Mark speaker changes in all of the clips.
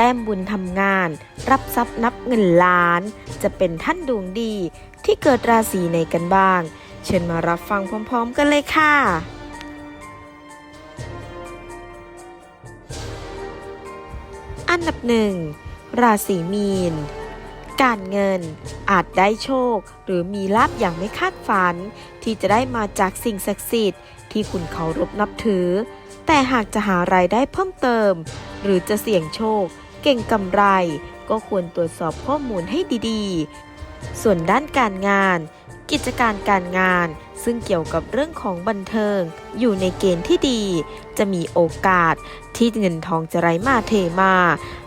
Speaker 1: ต้มบุญทำงาน รับทรัพย์นับเงินล้าน จะเป็นท่านดวงดีที่เกิดราศีไหนกันบ้าง เชิญมารับฟังพร้อม ๆ กันเลยค่ะอันดับหนึ่งราศีมีน การเงินอาจได้โชค หรือมีลาบอย่างไม่คาดฝัน ที่จะได้มาจากสิ่งศักดิ์สิทธิ์ที่คุณเคารพนับถือ แต่หากจะหารายได้เพิ่มเติม หรือจะเสี่ยงโชค เก่งกำไร ก็ควรตรวจสอบข้อมูลให้ดีๆ ส่วนด้านการงาน กิจการการงาน ซึ่งเกี่ยวกับเรื่องของบันเทิง อยู่ในเกณฑ์ที่ดี จะมีโอกาสที่เงินทองจะไหลมาเทมา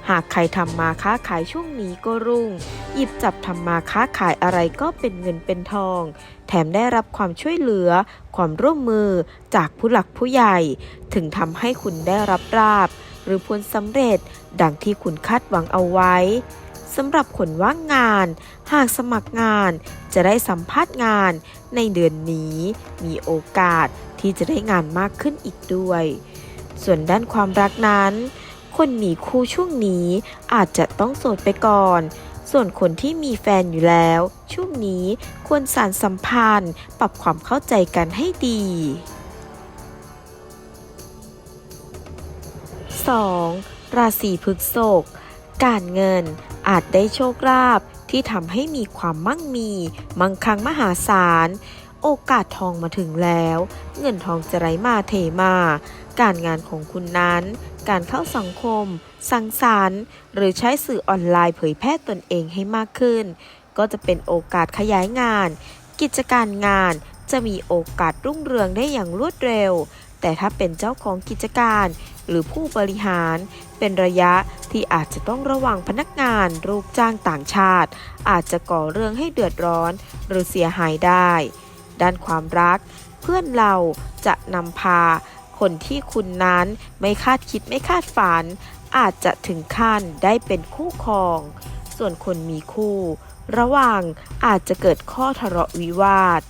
Speaker 1: หากใครทำมาค้าขายช่วงนี้ก็รุ่ง หยิบจับทำมาค้าขายอะไรก็เป็นเงินเป็นทอง แถมได้รับความช่วยเหลือ ความร่วมมือจากผู้หลักผู้ใหญ่ ถึงทำให้คุณได้รับราบ หรือผลสำเร็จ ดังที่คุณคาดหวังเอาไว้สำหรับคนว่างงาน หากสมัครงานจะได้สัมภาษณ์งานในเดือนนี้ มีโอกาสที่จะได้งานมากขึ้นอีกด้วย ส่วนด้านความรักนั้น คนมีคู่ช่วงนี้อาจจะต้องโสดไปก่อน ส่วนคนที่มีแฟนอยู่แล้ว ช่วงนี้ควรสานสัมพันธ์ ปรับความเข้าใจกันให้ดี 2. ราศีพฤษภการเงินอาจได้โชคลาภที่ทำให้มีความมั่งมี มั่งคั่งมหาศาล โอกาสทองมาถึงแล้ว เงินทองจะไหลมาเทมา การงานของคุณนั้น การเข้าสังคม สังสรรค์ หรือใช้สื่อออนไลน์เผยแพร่ตนเองให้มากขึ้น ก็จะเป็นโอกาสขยายงาน กิจการงานจะมีโอกาสรุ่งเรืองได้อย่างรวดเร็ว แต่ถ้าเป็นเจ้าของกิจการ หรือผู้บริหารเป็นระยะที่อาจจะต้องระวังพนักงานรูปจ้างต่างชาติ อาจจะก่อเรื่องให้เดือดร้อน หรือเสียหายได้ ด้านความรัก เพื่อนเราจะนำพา คนที่คุณนั้นไม่คาดคิดไม่คาดฝัน อาจจะถึงขั้นได้เป็นคู่ครอง ส่วนคนมีคู่ ระหว่างอาจจะเกิดข้อทะเลาะวิวาท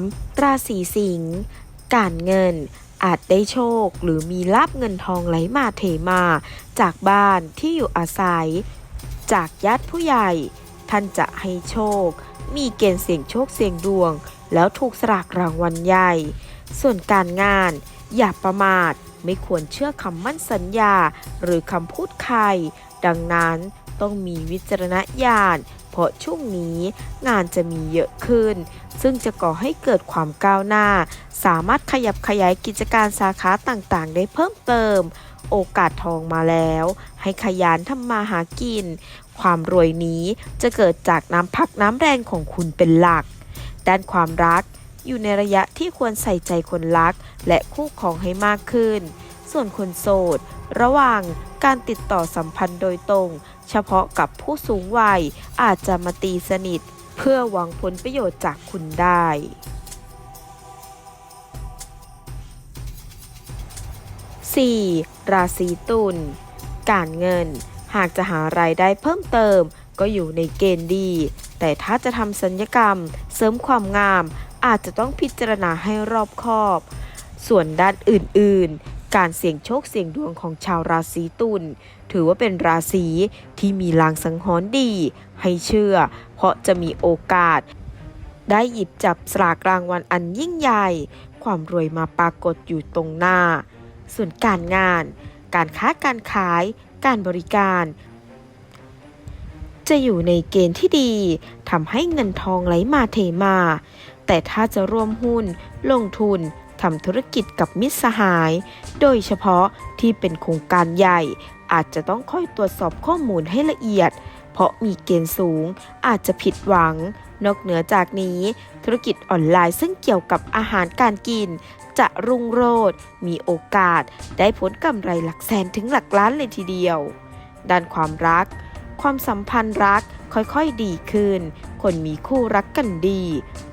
Speaker 1: 3. ราศีสิงห์การเงินอาจได้โชคหรือมีลาบเงินทองไหลมาเทมา จากบ้านที่อยู่อาศัย จากญาติผู้ใหญ่ ท่านจะให้โชค มีเกณฑ์เสี่ยงโชคเสี่ยงดวง แล้วถูกสลากรางวัลใหญ่ ส่วนการงาน อย่าประมาทไม่ควรเชื่อคำมั่นสัญญา หรือคำพูดใคร ดังนั้นต้องมีวิจารณญาณ เพราะช่วงนี้งานจะมีเยอะขึ้น ซึ่งจะก่อให้เกิดความก้าวหน้า สามารถขยับขยายกิจการสาขาต่างๆ ได้เพิ่มเติม โอกาสทองมาแล้ว ให้ขยันทำมาหากิน ความรวยนี้จะเกิดจากน้ำพักน้ำแรงของคุณเป็นหลัก ด้านความรักอยู่ในระยะที่ควรใส่ใจคนรัก และคู่ครองให้มากขึ้น ส่วนคนโสด ระหว่างการติดต่อสัมพันธ์โดยตรง เฉพาะกับผู้สูงวัยอาจจะมาตีสนิท เพื่อหวังผลประโยชน์จากคุณได้ 4. ราศีตุล การเงิน หากจะหารายได้เพิ่มเติม ก็อยู่ในเกณฑ์ดี แต่ถ้าจะทำสัญญกรรม เสริมความงาม อาจจะต้องพิจารณาให้รอบคอบ ส่วนด้านอื่น ๆ การเสี่ยงโชคเสี่ยงดวงของชาวราศีตุลถือว่าเป็นราศีที่มีลางสังหรณ์ดี ให้เชื่อ เพราะจะมีโอกาส ได้หยิบจับสลากรางวัลอันยิ่งใหญ่ ความรวยมาปรากฏอยู่ตรงหน้า ส่วนการงาน การค้าการขาย การบริการ จะอยู่ในเกณฑ์ที่ดีทำให้เงินทองไหลมาเทมา แต่ถ้าจะร่วมหุ้น ลงทุน ทำธุรกิจกับมิตรสหาย โดยเฉพาะที่เป็นโครงการใหญ่ อาจจะต้องค่อยตรวจสอบข้อมูลให้ละเอียด เพราะมีเกณฑ์สูงอาจจะผิดหวัง นอกเหนือจากนี้ ธุรกิจออนไลน์ซึ่งเกี่ยวกับอาหารการกิน จะรุ่งโรจน์มีโอกาส ได้ผลกำไรหลักแสนถึงหลักล้านเลยทีเดียว ด้านความรัก ความสัมพันธ์รักค่อยๆดีขึ้น คนมีคู่รักกันดี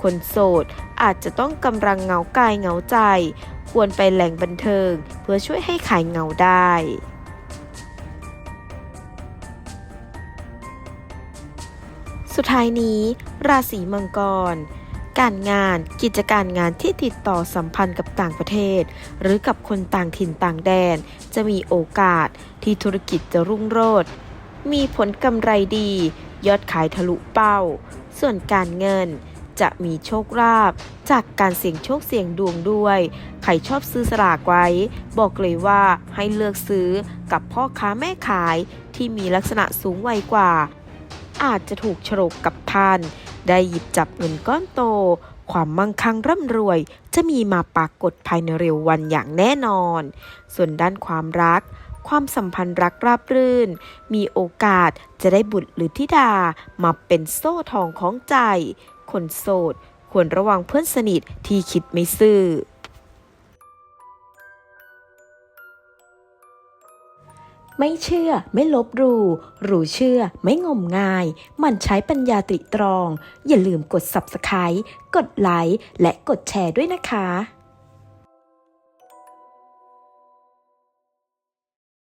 Speaker 1: คนโสด อาจจะต้องกำลังเหงากายเหงาใจ ควรไปแหล่งบันเทิง เพื่อช่วยให้ขายเหงาได้สุดท้ายนี้ ราศีมังกร การงานกิจการงานที่ติดต่อสัมพันธ์กับต่างประเทศ หรือกับคนต่างถิ่นต่างแดน จะมีโอกาสที่ธุรกิจจะรุ่งโรจน์มีผลกำไรดี ยอดขายทะลุเป้า ส่วนการเงิน จะมีโชคลาภจากการเสี่ยงโชคเสี่ยงดวงด้วย ใครชอบซื้อสลากไว้ บอกเลยว่าให้เลือกซื้อกับพ่อค้าแม่ขายที่มีลักษณะสูงวัยกว่า อาจจะถูกฉลกกับท่าน ได้หยิบจับเงินก้อนโต ความมั่งคั่งร่ำรวย จะมีมาปรากฏภายในเร็ววันอย่างแน่นอน ส่วนด้านความรักความสัมพันธ์รักราบรื่น มีโอกาสจะได้บุตรหรือธิดามาเป็นโซ่ทองของใจ คนโสด ควรระวังเพื่อนสนิทที่คิดไม่ซื่อ
Speaker 2: ไม่เชื่อไม่ลบหลู่รู้เชื่อไม่งมงาย มันใช้ปัญญาตริตรอง อย่าลืมกด Subscribe กดไลค์และกดแชร์ด้วยนะคะ